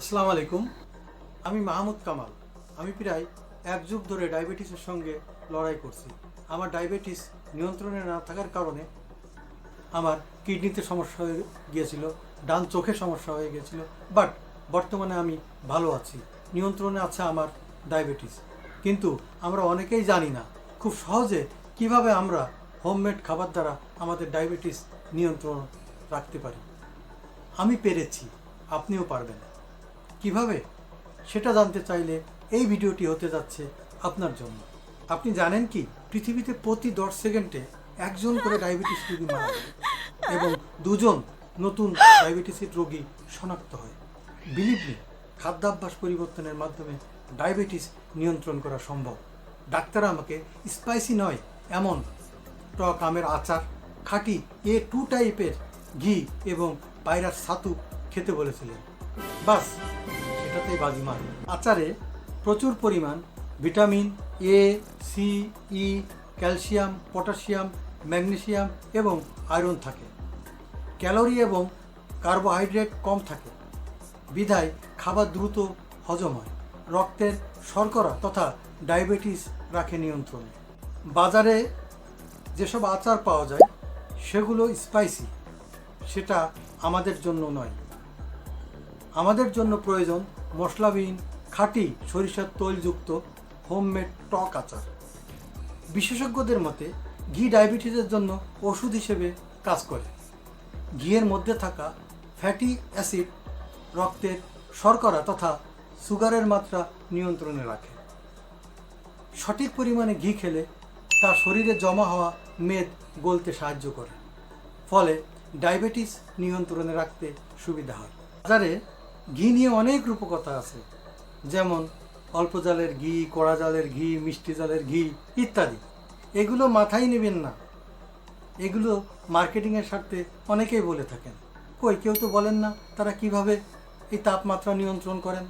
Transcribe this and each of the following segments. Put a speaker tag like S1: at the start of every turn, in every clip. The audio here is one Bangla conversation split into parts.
S1: আসসালামু আলাইকুম। আমি মাহমুদ কামাল। আমি প্রায় এক যুগ ধরে ডায়াবেটিসের সঙ্গে লড়াই করছি। আমার ডায়াবেটিস নিয়ন্ত্রণে না থাকার কারণে আমার কিডনিতে সমস্যা হয়ে গিয়েছিল, ডান চোখে সমস্যা হয়ে গিয়েছিল, বাট বর্তমানে আমি ভালো আছি। নিয়ন্ত্রণে আছে আমার ডায়াবেটিস। কিন্তু আমরা অনেকেই জানি না খুব সহজে কীভাবে আমরা হোমমেড খাবার দ্বারা আমাদের ডায়াবেটিস নিয়ন্ত্রণ রাখতে পারি। আমি পেরেছি, আপনিও পারবেন। কীভাবে? সেটা জানতে চাইলে এই ভিডিওটি হতে যাচ্ছে আপনার জন্য। আপনি জানেন কি? পৃথিবীতে প্রতি দশ সেকেন্ডে একজন করে ডায়াবেটিস রোগী মারা যায় এবং দুজন নতুন ডায়াবেটিসের রোগী শনাক্ত হয়। বিলিভ মি খাদ্যাভ্যাস পরিবর্তনের মাধ্যমে ডায়াবেটিস নিয়ন্ত্রণ করা সম্ভব। ডাক্তার আমাকে স্পাইসি নয়, এমন টক আমের আচার, খাঁটি এ টু টাইপের ঘি এবং পায়রার ছাতু খেতে বলেছিলেন। বাস। সেটাতেই বাজিমার আচারে প্রচুর পরিমাণ vitamin A C E calcium, potassium, magnesium এবং আয়রন থাকে। ক্যালোরি এবং কার্বোহাইড্রেট কম থাকে। বিধায় খাবার দ্রুত হজম হয়। রক্তের শর্করা তথা ডায়াবেটিস রাখে নিয়ন্ত্রণে। বাজারে যেসব আচার পাওয়া যায়, সেগুলো স্পাইসি। সেটা আমাদের জন্য নয়। আমাদের জন্য প্রয়োজন মশলাবিহীন খাঁটি সরিষার তৈলযুক্ত হোমমেড টক আচার। বিশেষজ্ঞদের মতে, ঘি ডায়াবেটিসের জন্য ওষুধ হিসেবে কাজ করে। ঘিয়ের মধ্যে থাকা ফ্যাটি অ্যাসিড রক্তের শর্করা তথা সুগারের মাত্রা নিয়ন্ত্রণে রাখে। সঠিক পরিমাণে ঘি খেলে তা শরীরে জমা হওয়া মেদ গলতে সাহায্য করে। ফলে ডায়াবেটিস নিয়ন্ত্রণে রাখতে সুবিধা হয়। বাজারে ঘি নিয়ে অনেক রূপকথা আছে। যেমন, অল্প জালের ঘি, কড়া জালের ঘি, মিষ্টি জালের ঘি ইত্যাদি। এগুলো মাথায় নেবেন না। এগুলো মার্কেটিংয়ের স্বার্থে অনেকেই বলে থাকেন। কই, কেউ তো বলেন না তারা কীভাবে এই তাপমাত্রা নিয়ন্ত্রণ করেন?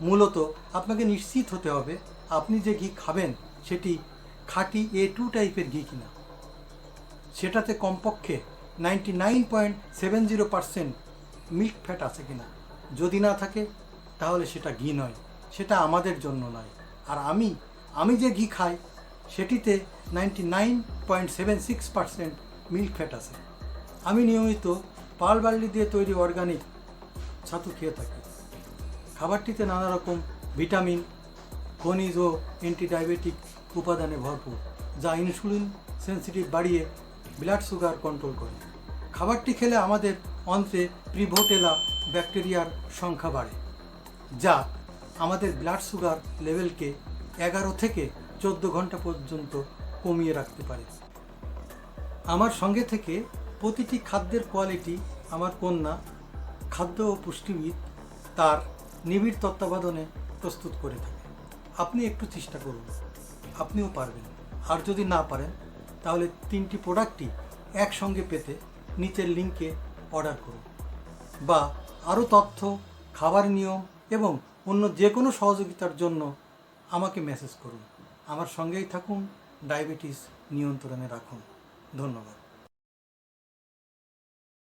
S1: মূলত আপনাকে নিশ্চিত হতে হবে, আপনি যে ঘি খাবেন সেটি খাঁটি এ টু টাইপের ঘি কিনা। সেটাতে কমপক্ষে ninety nine point seven zero percent milk fat আছে কিনা। যদি না থাকে, তাহলে সেটা ঘি নয়। সেটা আমাদের জন্য নয়। আর আমি আমি যে ঘি খাই, সেটিতে ninety nine point seven six percent milk fat আছে। আমি নিয়মিত পাল বার্লি দিয়ে তৈরি অর্গানিক ছাতু খেয়ে থাকি। খাবারটিতে নানা রকম ভিটামিন, খনিজ ও অ্যান্টিডায়াবেটিক উপাদানে ভরপুর, যা ইনসুলিন সেন্সিটিভ বাড়িয়ে ব্লাড সুগার কন্ট্রোল করে। খাবারটি খেলে আমাদের অন্ত্রে প্রিভোটেলা ব্যাকটেরিয়ার সংখ্যা বাড়ে, যা আমাদের ব্লাড সুগার লেভেলকে এগারো থেকে চোদ্দ ঘণ্টা পর্যন্ত কমিয়ে রাখতে পারে। আমার সঙ্গে থেকে প্রতিটি খাদ্যের কোয়ালিটি আমার কন্যা খাদ্য ও পুষ্টিবিদ তার নিবিড় তত্ত্বাবধানে প্রস্তুত করে থাকে। আপনি একটু চেষ্টা করুন, আপনিও পারবেন। আর যদি না পারেন, তাহলে তিনটি প্রোডাক্টই একসঙ্গে পেতে নিচের লিঙ্কে অর্ডার করুন। বা আরও তথ্য, খাবার নিয়ম এবং অন্য যে কোনো সহযোগিতার জন্য আমাকে মেসেজ করুন। আমার সঙ্গেই থাকুন ডায়াবেটিস নিয়ন্ত্রণে রাখুন। ধন্যবাদ।